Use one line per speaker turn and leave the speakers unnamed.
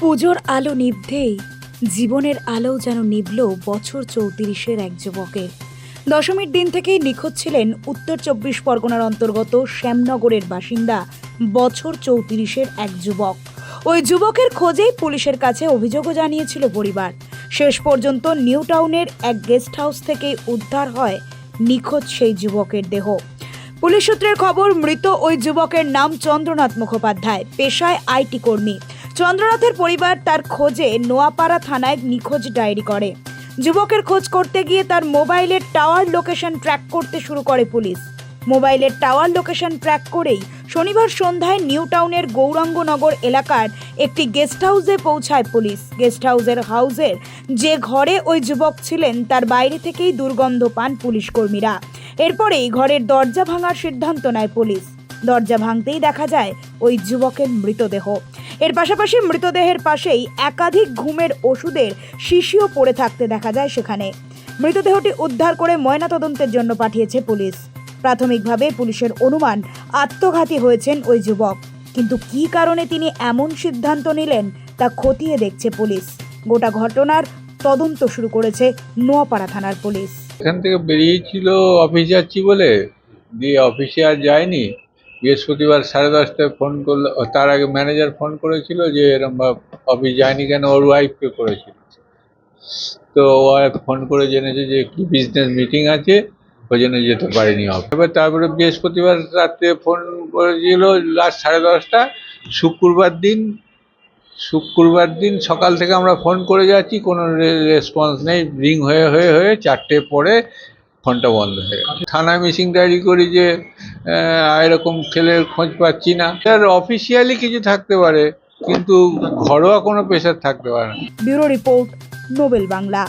পুজোর আলো নিভতেই, জীবনের আলো যেন নিভল বছর চৌত্রিশের এক যুবকের দশমীর দিন থেকেই নিখোঁজ ছিলেন উত্তর চব্বিশ পরগনার অন্তর্গত শ্যামনগরের বাসিন্দা বছর চৌত্রিশের এক যুবক। ওই যুবকের খোঁজেই পুলিশের কাছে অভিযোগও জানিয়েছিল পরিবার। শেষ পর্যন্ত নিউ টাউনের এক গেস্ট হাউস থেকে উদ্ধার হয় নিখোঁজ সেই যুবকের দেহ। পুলিশ সূত্রের খবর, মৃত ওই যুবকের নাম চন্দ্রনাথ মুখোপাধ্যায়, পেশায় আইটি কর্মী। চন্দ্রনাথের পরিবার তার খোঁজে নোয়াপাড়া থানায় নিখোঁজ ডায়েরি করে। যুবকের খোঁজ করতে গিয়ে তার মোবাইলের টাওয়ার লোকেশন ট্র্যাক করতে শুরু করে পুলিশ। মোবাইলের টাওয়ার লোকেশন ট্র্যাক করেই শনিবার সন্ধ্যায় নিউ টাউনের গৌরাঙ্গনগর এলাকার একটি গেস্ট হাউসে পৌঁছায় পুলিশ। গেস্ট হাউসের হাউসের যে ঘরে ওই যুবক ছিলেন, তার বাইরে থেকেই দুর্গন্ধ পান পুলিশ কর্মীরা। এরপরেই ঘরের দরজা ভাঙার সিদ্ধান্ত নেয় পুলিশ। দরজা ভাঙতেই দেখা যায় ওই যুবকের মৃতদেহ। এর পাশাপাশি মৃতদেহের পাশেই একাধিক ঘুমের ওষুধের শিশিও পড়ে থাকতে দেখা যায় সেখানে। মৃতদেহটি উদ্ধার করে ময়নাতদন্তের জন্য পাঠিয়েছে পুলিশ। প্রাথমিকভাবে পুলিশের অনুমান আত্মঘাতী হয়েছেন ওই যুবক। কিন্তু কি কারণে তিনি এমন সিদ্ধান্ত নিলেন তা খতিয়ে দেখছে পুলিশ। গোটা ঘটনার তদন্ত শুরু করেছে নোয়াপাড়া থানার পুলিশ।
এখান থেকে বেরিয়েছিল অফিস যাচ্ছি বলে, দিয়ে অফিসে আর যায়নি। বৃহস্পতিবার সাড়ে দশটায় ফোন করল তার আগে ম্যানেজার ফোন করেছিল যে এরম অফিস যায়নি কেন, ওর ওয়াইফকে করেছিল। তো ওয়াইফ ফোন করে জেনেছে যে কি বিজনেস মিটিং আছে ওই জন্য যেতে পারেনি এবার তারপরে বৃহস্পতিবার রাত্রে ফোন করেছিল লাস্ট সাড়ে দশটা, শুক্রবার দিন শুক্রবার দিন সকাল থেকে আমরা ফোন করে যাচ্ছি, কোনো রেসপন্স নেই। রিং হয়ে হয়ে হয়ে চারটে পরে ফোনটা বন্ধ হয়ে গেল। থানায় মিসিং ডায়েরি করি যে এরকম ছেলের খোঁজ পাচ্ছি না। তার অফিসিয়ালি কিছু থাকতে পারে, কিন্তু ঘরোয়া কোনো প্রেশার থাকতে পারে না।
ব্যুরো রিপোর্ট, নোবেল বাংলা।